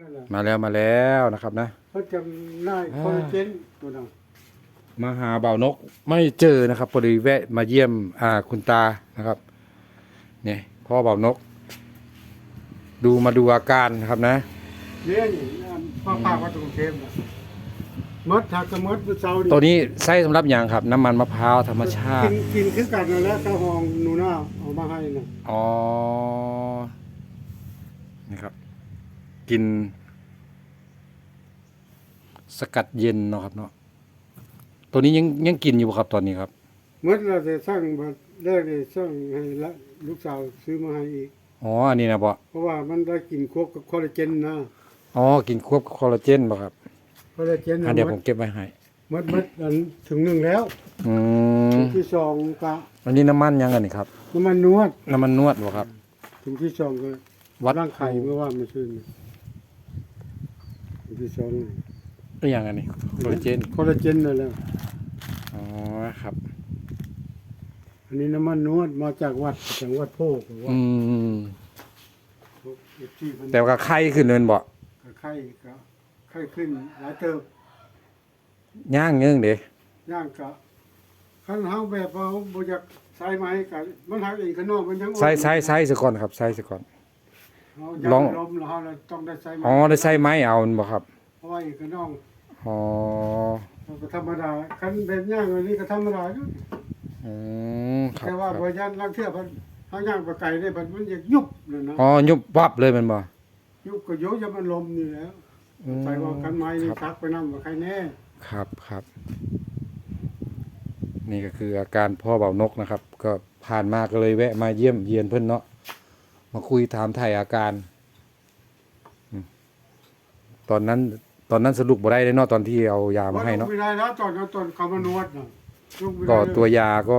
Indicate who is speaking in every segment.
Speaker 1: นั่นแหละ
Speaker 2: มาแล้วมาแล้วนะครับนะ
Speaker 1: เขาจำได้คอลลาเจนตัวนั้น
Speaker 2: มาหาเบาวนกไม่เจอนะครับพอดีแวะมาเยี่ยมอ่าคุณตานะครับ เนี่ยพ่อเบาวนก ดูมาดูอาการนะครับนะ
Speaker 1: เนี่ยนี่อันพ่อพาวัดกรุงเทพน่ะมดถักกระมดเมื่อเช้านี่
Speaker 2: ตัวนี้ใช้สำหรับอย่างครับ น้ำมันมะพร้าวธรรมชา
Speaker 1: กิ
Speaker 2: ติ
Speaker 1: นกินคือกันนั่นแหล้วข้าวหองหนูนาเอามาให้น่ะ
Speaker 2: อ๋อนะครับ กิน สกัดเย็นเนาะครับเนาะตัวนี้ยังยังกินอยู่บ่ครับตอนนี้ครับ
Speaker 1: มดเราจะสร้างบัดแรกเลยสร้างให้ละลูกสาวซื้อมาให้อีก
Speaker 2: อ๋ออันนี้นะบ่
Speaker 1: เพราะว่ามันได้กินควบกับคอลลาเจนนะ
Speaker 2: อ๋อกินควบกับคอลลาเจนบ่ครับ
Speaker 1: คอลลาเจน
Speaker 2: อะ
Speaker 1: น่ะ
Speaker 2: เดี๋ยว
Speaker 1: ม
Speaker 2: ผ
Speaker 1: ด
Speaker 2: มเก็บไว้ให้
Speaker 1: มดมดอันถึงหนึ่งแล้ว
Speaker 2: อืม
Speaker 1: ถึงที่สองกะ
Speaker 2: อันนี้น้ำมันยังกันนี่ครับ
Speaker 1: น้ำมันนวด
Speaker 2: น้ำมันนวดบ่ครับ
Speaker 1: ถึงที่สองก็
Speaker 2: วัด
Speaker 1: ร่างไข่เมื่อว่าไม่ซื้อนี่ถึง ที่สองนี่
Speaker 2: ก็ยังอันนี้คอลลาเจน
Speaker 1: คอลลาเจนนั่นแหละ
Speaker 2: อ๋อครับ
Speaker 1: อันนี้น้ำมันนวดมาจากวัดจากวัดโพกหรือว่า
Speaker 2: อืม
Speaker 1: ที่มัน
Speaker 2: แต่ว่าไข้ขึ้นเนินบ่
Speaker 1: ก็ไข้ก็ไข้ขึ้นหลายเติบ
Speaker 2: ย่างเงื่งเด้
Speaker 1: ย่างก็คันเฮาแบบว่าเฮาบ่อยากใส่ไม้ก็มันหักเองข้างนอกมันยัง
Speaker 2: ใส่ใส่ใส่ซะก่อนครับใส่ซะก่อน
Speaker 1: เฮาอยาก
Speaker 2: ลอง
Speaker 1: ลมแล้วเฮาเลยต้องได้ใส่ไม้
Speaker 2: อ๋อได้ใส่ไม้เอาบ่ครับ
Speaker 1: เพราะว่าอีกข้างนอก
Speaker 2: อ๋อ
Speaker 1: มันก็ธรรมดาคันแบบย่างอันนี้ก็ธรรมดาอยู่
Speaker 2: อืมครับ
Speaker 1: แต่ว่า
Speaker 2: ครับ
Speaker 1: บ่ยันลังเทื่อเพิ่นเฮาย่างไปไกลได้บัดมันอยากยุบนั่นนะ
Speaker 2: อ๋อยุบวับเลยแมันบ่
Speaker 1: ยุบก็โยจะมันลมนี่แหล้ว
Speaker 2: อืม
Speaker 1: ใส่ว่ากันไม้นี่
Speaker 2: ครับ
Speaker 1: ทักไปนำว่าใครแน่
Speaker 2: ครับครับ นี่ก็คืออาการพ่อเบานกนะครับ ก็ผ่านมาก็เลยแวะมาเยี่ยมเยียนเพื่อนเนาะ มาคุยถามไถ่อาการอืมตอนนั้น ตอนนั้นสรุปบ่ได้เลยเนาะตอนที่เอายามาให้เนาะ
Speaker 1: ไม่ได้แล้วตอนนั้นตอนเขามานวดน่ะลุไม่ได้
Speaker 2: ก็
Speaker 1: เลย
Speaker 2: ตัวยาก็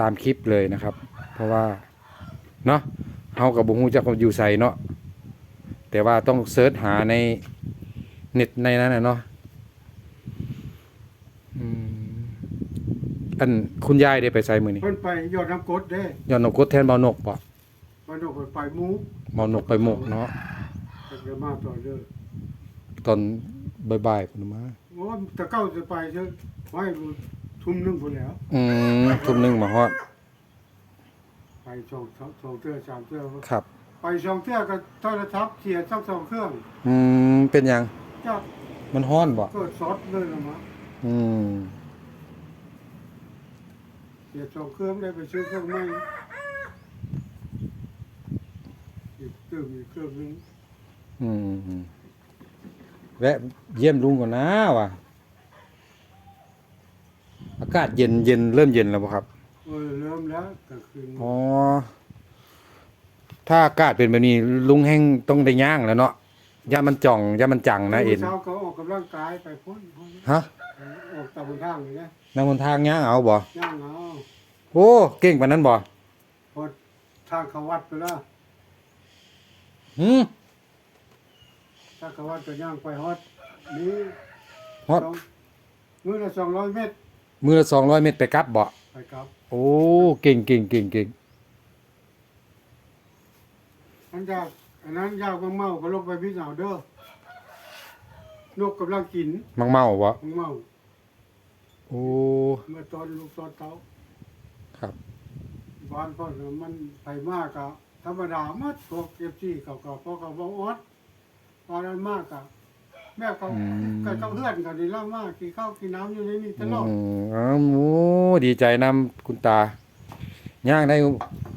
Speaker 2: ตามคลิปเลยนะครับ เพราะว่าเนาะเฮากับบุฮูจักว่าอยู่ใส่เนาะแต่ว่าต้องเสิร์ชหาในเน็ตในนั้นนะเนาะอืมอันคุณยายได้ไปใส่มือนี่
Speaker 1: เพิ่นไปยอดน้ำกรดเด้
Speaker 2: ย้อนนกกดแทนเบานกปะ
Speaker 1: มันโดนไปหมู
Speaker 2: เบานกไปหมกเนาะ
Speaker 1: เพิ่นก็มาต่อเด้อ
Speaker 2: ตอนบ่ายๆพุ่นมา
Speaker 1: โอ้แตะเก้าจะไปเด้อไว้ทุ่มหนึงพุ่นแล้ว
Speaker 2: อืมทุ่มหนึงมาฮอด
Speaker 1: ไปสองสองสองเทื่อสามเทื่อ
Speaker 2: ครับ
Speaker 1: ไปสองเทื่อก็โทรทัศน์เสียทั้งสองเครื่อง
Speaker 2: อืมเป็นหยัง
Speaker 1: จับ
Speaker 2: มันฮ้อนบ่
Speaker 1: เกิดซอสเลยนะมา
Speaker 2: อืม
Speaker 1: เสียสองเครื่องได้ไปซื้อเครื่องใหม่อีก เครื่องอีกเครื่องหนึง
Speaker 2: อืมแวะเยี่ยมลุงก่อนนะว่ะอากาศเย็นเย็นเริ่มเย็นแล้วบ่ครับ
Speaker 1: เออเริ่มแล้วกลางคืน
Speaker 2: อ๋อถ้าอากาศเป็นแบบนี้ลุงแห้งต้องได้ย่างแล้วเนาะย่ามันจ่องย่ามันจังนะเอ็น
Speaker 1: เช้าก็ออกกำลังกายไปพ้นพ้น
Speaker 2: ฮะ
Speaker 1: ออกตามทางเลยนะ
Speaker 2: นั่งบนทางย่างเอาบ่
Speaker 1: ย่างเอา
Speaker 2: โอ้เก่งปานนั้นบ่
Speaker 1: พอทางเขาวัดไปแล้ว
Speaker 2: หืม
Speaker 1: ทางเขาวัดก็ย่างไปฮอดนี่
Speaker 2: ฮอด
Speaker 1: สองมื้อละสองร้อยเมตร
Speaker 2: มือละ200เมตรไปกลับบ่
Speaker 1: ไปครับ
Speaker 2: โอ้เก่งเก่งเก่งเก่ง
Speaker 1: อันยากอันนั้นยากเมาๆก็ลงไปพี่สาวเด้อนกกำลังกิน
Speaker 2: มังเมาบ่
Speaker 1: เมา
Speaker 2: โอ้
Speaker 1: เมื่อตอนลูกตอนเต้า
Speaker 2: ครับ
Speaker 1: บ้านพ่อน่ะมันไปมากอะ ธรรมดามัดพวกเอฟซีเขาก็พอเขาบอกอดตอนนั้นมากอะแม่เขา
Speaker 2: อืม
Speaker 1: ก็ต้องเพื่อนกันนี่เล่ามากกินข้าวกินน้ำอยู่ในนี่ตลอด
Speaker 2: อืมอ้าวโอ้ดีใจนำคุณตา ย่างได้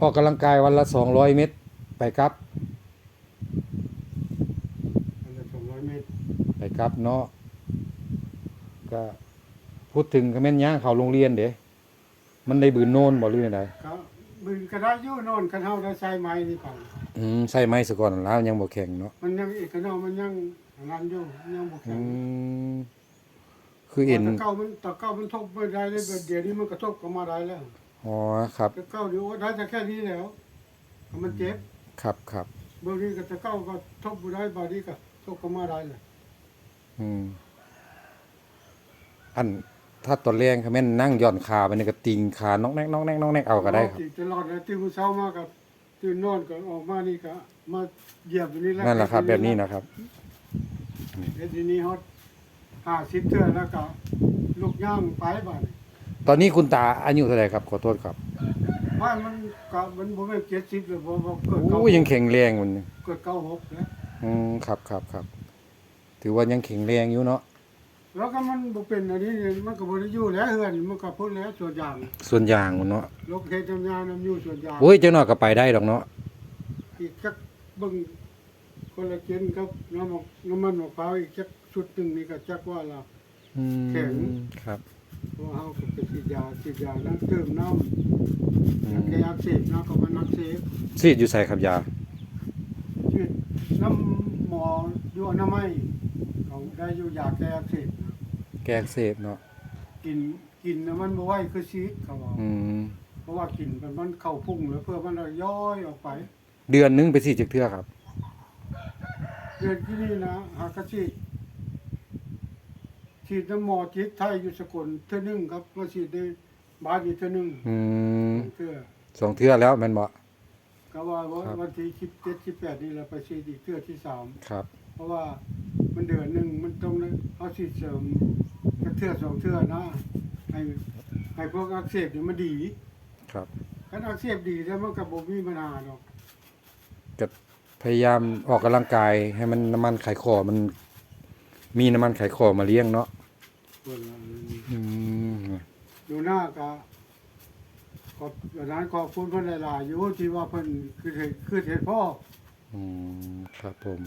Speaker 2: ออกกำลังกายวันละ 200 เมตร ไปกลับ
Speaker 1: มันละสองร้อยเมตร
Speaker 2: ไปกลับเนาะ ก็พูดถึงก็แม่นย่างเขาโรงเรียนเด้มันได้บืนโน่นบ่หรือได
Speaker 1: ก็ บึงก็ได้อยู่โนอนคันเฮาได้ใช้ไม้นี่ไป
Speaker 2: อืมใส่ไม้ซะก่อนแล้วยังบ่แข็งเนาะ
Speaker 1: มันยังอีกขนอกมันยังรันอยู่ยังบ่
Speaker 2: อื
Speaker 1: แข็ง
Speaker 2: มคือเอ็น
Speaker 1: ตะเก้ามันตะเก้ามันทบไม่ได้เลยเดี๋ยวนี้มันกระทบก็มาได้แล้ว
Speaker 2: อ๋อครับ
Speaker 1: ตะเก้าเดี๋ยวได้แต่แค่นี้แล้วมันเจ็บ
Speaker 2: ครับครับ
Speaker 1: บางทีก็ตะเก้าก็ทบบ่ได้บางทีก็ทบก็มาได้เลย
Speaker 2: อืมอัน ถ้าตอนแรงเขาแม่นนั่งย่อนขาไปนี่ก็ติงขาน้องแนกน้องแนกน้องแนกเอาก็ได้ครับ
Speaker 1: ตลอดเลยตื่นเช้ามาก็ตื่นนอนก็ออกมานี่ก็มาเหยียบอยู่นี่แหละ
Speaker 2: นั่นแหละครับ แบบนี้นะครับ
Speaker 1: ม
Speaker 2: นี่
Speaker 1: เดี๋ยวทีนี้ฮอตห้าสิบเทื่อแล้วก็ลูกย่างไปบ้าน
Speaker 2: ตอนนี้คุณตาอายุเท่าไหร่ครับขอโทษครับ
Speaker 1: บ้านมันก็มันบ่แม่นเจ็ดสิบเลยบ่บ่เกิด
Speaker 2: โอ้
Speaker 1: เก้า
Speaker 2: ยังแข็งแรงมันนี่
Speaker 1: เกิดเก้าหกนะ
Speaker 2: อืมครับครับครับ ถือว่ายังแข็งแรงอยู่เนาะ
Speaker 1: แล้วก็มันบ่เป็นอันนี้เนี่ยมันก็บ่ได้อยู่แล้วเฮือนมันก็พ้นแล้วส่วนอย่าง
Speaker 2: ส่วนยางมันเนาะ
Speaker 1: โลกเทศทำงานนํอยู่ส่วนอย่าง
Speaker 2: โอ้ยเจ้าหน่อยก็ไปได้ดอกเนาะ
Speaker 1: อีกจักเบิ่งคนละเจนครับน้ำมกน้ำมันมะพร้าวอีกจักชุดหนึงนี่ก็จักว่าละ
Speaker 2: อืม
Speaker 1: แข็ง
Speaker 2: ครับ
Speaker 1: เพราะเฮาก็ไปฉีดยาฉีดยาน้ำเติมน้
Speaker 2: อืำม
Speaker 1: แกอักเสบน้ำก็มันอักเสบ
Speaker 2: ซีดอยู่ใส่ครับยา
Speaker 1: ฉีดน้ำหมออยู่อนามัย เขาได้อยู่ยาแก้อักเสบนะ
Speaker 2: แกอักเสบเนาะ
Speaker 1: กินกินแล้วมันบ่ไหวคือชีสเขาบอก
Speaker 2: อืม
Speaker 1: เพราะว่ากินมันมันเข้าพุ่งแล้วเพื่อมันจะย่อยออกไป
Speaker 2: เดือนหนึงไปซีดจักเทื่อครับ
Speaker 1: เดือนที่นี่นะหากระฉีดฉีดน้ำหมอจิตไทยอยู่สกลเท่านึงครับมาฉีดได้บาทอีกเท่านึง
Speaker 2: อืม
Speaker 1: เพื่อ
Speaker 2: สองเทื่อแล้วแม่นบ่
Speaker 1: ก็ว่าวัน
Speaker 2: ครับ
Speaker 1: วันที่สิบเจ็ดสิบแปดนี่เราไปฉีดอีกเทื่อที่สาม
Speaker 2: ครับ
Speaker 1: เพราะว่ามันเดือนหนึ่งมันต้องได้เอาฉีดเสริมสักเทื่อสองเทื่อนะให้ให้พวกอักเสบเนี่ยมันดี
Speaker 2: ครับ
Speaker 1: ถ้าอักเสบดีแล้วมันกับบ่มีปัญหาหรอก
Speaker 2: ก็พยายามออกกำลังกายให้มันน้ำมันไขข้อมัน มีน้ำมันไขข้อมาเลี้ยงเนาะ
Speaker 1: ส่วนเรา
Speaker 2: อืม
Speaker 1: ดูหน้าก็ขอบร้านขอบคุณเพิ่นหลายๆอยู่ที่ว่าเพิ่นคือเห็นคือเห็นพ่อ
Speaker 2: อืมครับผม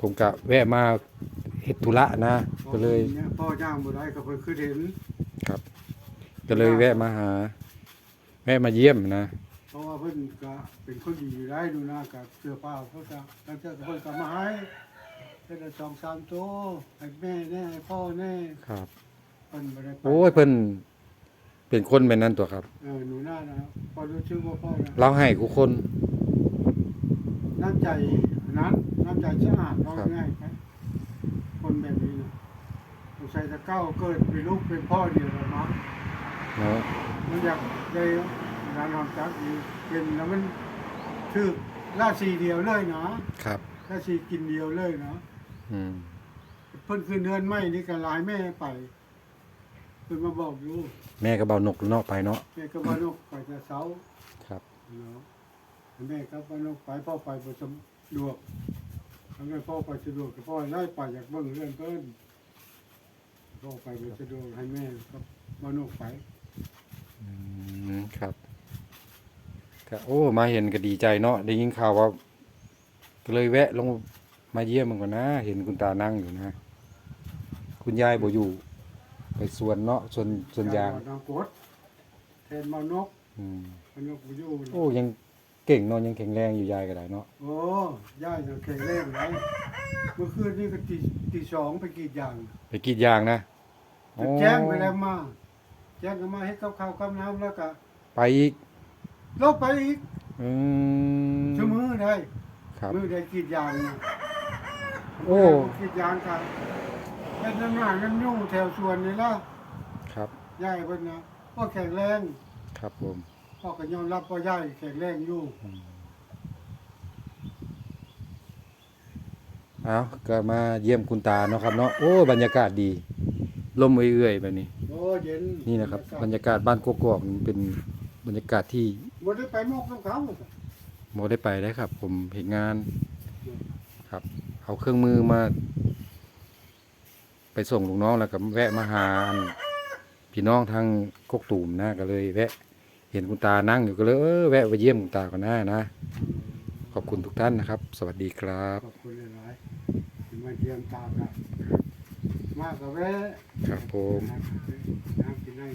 Speaker 2: ผมกะแวะมาเฮ็ดธุระนะ ก็เลย
Speaker 1: นี่พ่อย่างบ่ได้ก็เพิ่นคือเห็น
Speaker 2: ครับ ก็เลยแวะมาหา แวะมาเยี่ยมนะ
Speaker 1: เพราะว่าเพิ่นก็เป็นคนดีอยู่ได้ดูหน้ากับเสื้อผ้าเขาจะแล้วเจ้าก็เพิ่นก็มาให้เพิ่นละสองสามโตวให้แม่แน่ให้พ่อแน่
Speaker 2: ครับ
Speaker 1: เพิ่นบ่ได้ไป
Speaker 2: โอ้ยเพิ่นเป็นคนแบบนั้นตัวครับ
Speaker 1: เออหนูหน้านะพอรู้ชื่อว่าพ่อนะ
Speaker 2: เราให้กูคน
Speaker 1: น้ำใจ นั้นน้ำใจสะอาดเอา
Speaker 2: ครับ
Speaker 1: ง่ายๆครับคนแบบนี้นะสงสัยจะเก้าเกิดเป็นลูกเป็นพ่อเดียวกันเนาะ
Speaker 2: เนาะ
Speaker 1: มันอยากได้ร้านหอมจักดีเป็นแล้วมันคือราศีเดียวเลยนะครับราศีกินเดียวเลยเนาะ
Speaker 2: อืม
Speaker 1: เพิ่นคือเนื้อนไม้นี่ก็หลายแม่ไปเพิ่นมาบอกอยู่
Speaker 2: แม่ก็เบานกเนาะไปเนาะ
Speaker 1: แม่ก็ว่านกไปจะเสา
Speaker 2: ครับ
Speaker 1: เนาะแม่ก็ว่านกไปพ่อไปบ่สะ ดวกทำให้พ่อไปสะดวกก็พ่อไล่ไปอยากเบิ่งเรื่องเพิ่นพ่อไปบ่สะดวกให้แม่ก็ว่านกไป
Speaker 2: อืมครับก็โอ้มาเห็นก็ดีใจเนาะได้ยินข่าวว่าก็เลยแวะลงมาเยี่ยมมันก่อนนะ เห็นคุณตานั่งอยู่นะ คุณยายบ่อยู่ ไปสวนเนาะสวนสวนยาง
Speaker 1: น้องกดแทนมานก
Speaker 2: อืม
Speaker 1: มานกบ่อยู่
Speaker 2: โอ้ยัง เก่งเนาะยังแข็งแรงอยู่ยายก็ได้เนาะ
Speaker 1: โอ้ย่ายจะแข็งแรงไหมเมื่อคืนนี่ก็ตีตีสองไปกรีดยาง
Speaker 2: ไปกรีดยางนะโอ้
Speaker 1: แจ้งไปแล้วมาแจ้งก็มาให้กับข้าวกับน้ำแล้วก็
Speaker 2: ไปอีก
Speaker 1: ลบไปอีก
Speaker 2: อืม
Speaker 1: ชั่วมือได้
Speaker 2: ครับ
Speaker 1: มือได้กรีดยางนะ
Speaker 2: โอ้
Speaker 1: กรีดยางกันเป็นน้ำหนาน้ำยุ่งแถวสวนนี่ละ
Speaker 2: ครับ
Speaker 1: ย่ายเพิ่นนะพ่อแข็งแรง
Speaker 2: ครับผม
Speaker 1: พ่อก็ยอมรับว่าย่ายแข็งแรงอยู่
Speaker 2: เอาก็มาเยี่ยมคุณตาเนาะครับเนาะโอ้บรรยากาศดีลมเอื่อยๆแบบนี้
Speaker 1: โอ้เย็น
Speaker 2: นี่นะครับ บรรยากาศบ้านกกอกนี่เป็นบรรยากาศที่
Speaker 1: บ่ได้ไปมอกกับเขา
Speaker 2: โมได้ไปได้ครับ ผมเห็นงานครับ เอาเครื่องมือมา ไปส่งลูกน้องแล้วก็แวะมาหาอันพี่น้องทางกกตูมนะก็เลยแวะ เห็นคุณตานั่งอยู่ก็เลยเออแวะไปเยี่ยมคุณตากันหน้านะ ขอบคุณทุกท่านนะครับ สวัสดีครับ
Speaker 1: ขอบคุณหลายๆที่มาเยี่ยมตากันมากกับแวะ
Speaker 2: ครับผม
Speaker 1: น้ำกินได้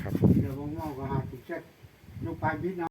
Speaker 2: ครับ
Speaker 1: เดี๋ยวว่างๆก็หาจุดเช็ดลูกไปบิดนะ